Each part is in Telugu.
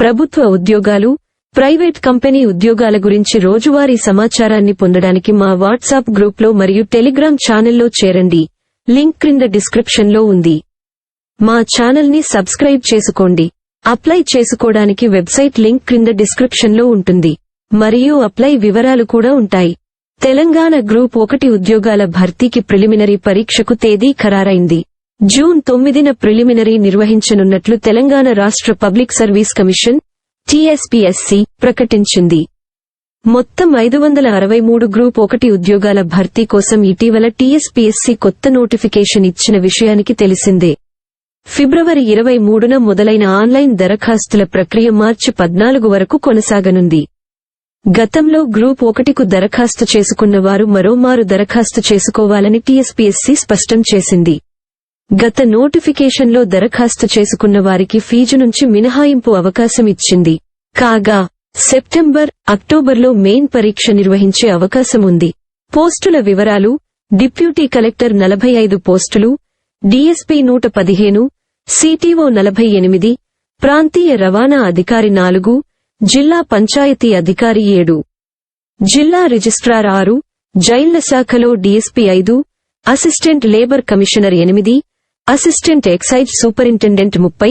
ప్రభుత్వ ఉద్యోగాలు ప్రైవేట్ కంపెనీ ఉద్యోగాల గురించి రోజువారీ సమాచారాన్ని పొందడానికి మా వాట్సాప్ గ్రూప్లో మరియు టెలిగ్రామ్ ఛానల్లో చేరండి. లింక్ క్రింద డిస్క్రిప్షన్లో ఉంది. మా ఛానల్ని సబ్స్క్రైబ్ చేసుకోండి. అప్లై చేసుకోవడానికి వెబ్సైట్ లింక్ క్రింద డిస్క్రిప్షన్లో ఉంటుంది. మరియు అప్లై వివరాలు కూడా ఉంటాయి. తెలంగాణ గ్రూప్ ఒకటి ఉద్యోగాల భర్తీకి ప్రిలిమినరీ పరీక్షకు తేదీ ఖరారైంది. జూన్ తొమ్మిదిన ప్రిలిమినరీ నిర్వహించనున్నట్లు తెలంగాణ రాష్ట్ర పబ్లిక్ సర్వీస్ కమిషన్ టీఎస్పీఎస్సీ ప్రకటించింది. మొత్తం ఐదు వందల అరవై మూడు గ్రూప్ ఒకటి ఉద్యోగాల భర్తీ కోసం ఇటీవల టీఎస్పీఎస్సీ కొత్త నోటిఫికేషన్ ఇచ్చిన విషయానికి తెలిసిందే. ఫిబ్రవరి ఇరవై మూడున మొదలైన ఆన్లైన్ దరఖాస్తుల ప్రక్రియ మార్చి పద్నాలుగు వరకు కొనసాగనుంది. గతంలో గ్రూప్ ఒకటికు దరఖాస్తు చేసుకున్నవారు మరోమారు దరఖాస్తు చేసుకోవాలని టీఎస్పీఎస్సీ స్పష్టం చేసింది. గత నోటిఫికేషన్లో దరఖాస్తు చేసుకున్న వారికి ఫీజు నుంచి మినహాయింపు అవకాశం ఇచ్చింది. కాగా సెప్టెంబర్ అక్టోబర్లో మెయిన్ పరీక్ష నిర్వహించే అవకాశం ఉంది. పోస్టుల వివరాలు డిప్యూటీ కలెక్టర్ నలభై ఐదు పోస్టులు డీఎస్పీ నూట పదిహేను సిటిఓ నలభై ఎనిమిది ప్రాంతీయ రవాణా అధికారి నాలుగు జిల్లా పంచాయతీ అధికారి ఏడు. జిల్లా రిజిస్ట్రార్ ఆరు జైళ్ళ శాఖలో డీఎస్పీ ఐదు అసిస్టెంట్ లేబర్ కమిషనర్ ఎనిమిది అసిస్టెంట్ ఎక్సైజ్ సూపరింటెండెంట్ ముప్పై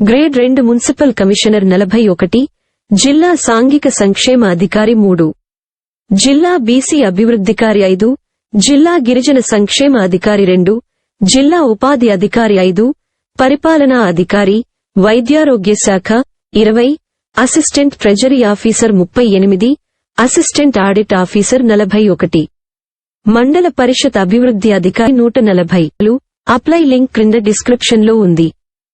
గ్రేడ్ రెండు మున్సిపల్ కమిషనర్ నలభై ఒకటి జిల్లా సాంఘిక సంక్షేమ అధికారి మూడు. జిల్లా బీసీ అభివృద్ధికారి ఐదు జిల్లా గిరిజన సంక్షేమ అధికారి రెండు జిల్లా ఉపాధి అధికారి ఐదు పరిపాలనా అధికారి వైద్యారోగ్య శాఖ ఇరవై అసిస్టెంట్ ట్రెజరీ ఆఫీసర్ ముప్పై ఎనిమిది అసిస్టెంట్ ఆడిట్ ఆఫీసర్ నలభై ఒకటి. మండల పరిషత్ అభివృద్ధి అధికారి నూట నలభై. అప్లై లింక్ క్రింద డిస్క్రిప్షన్లో ఉంది.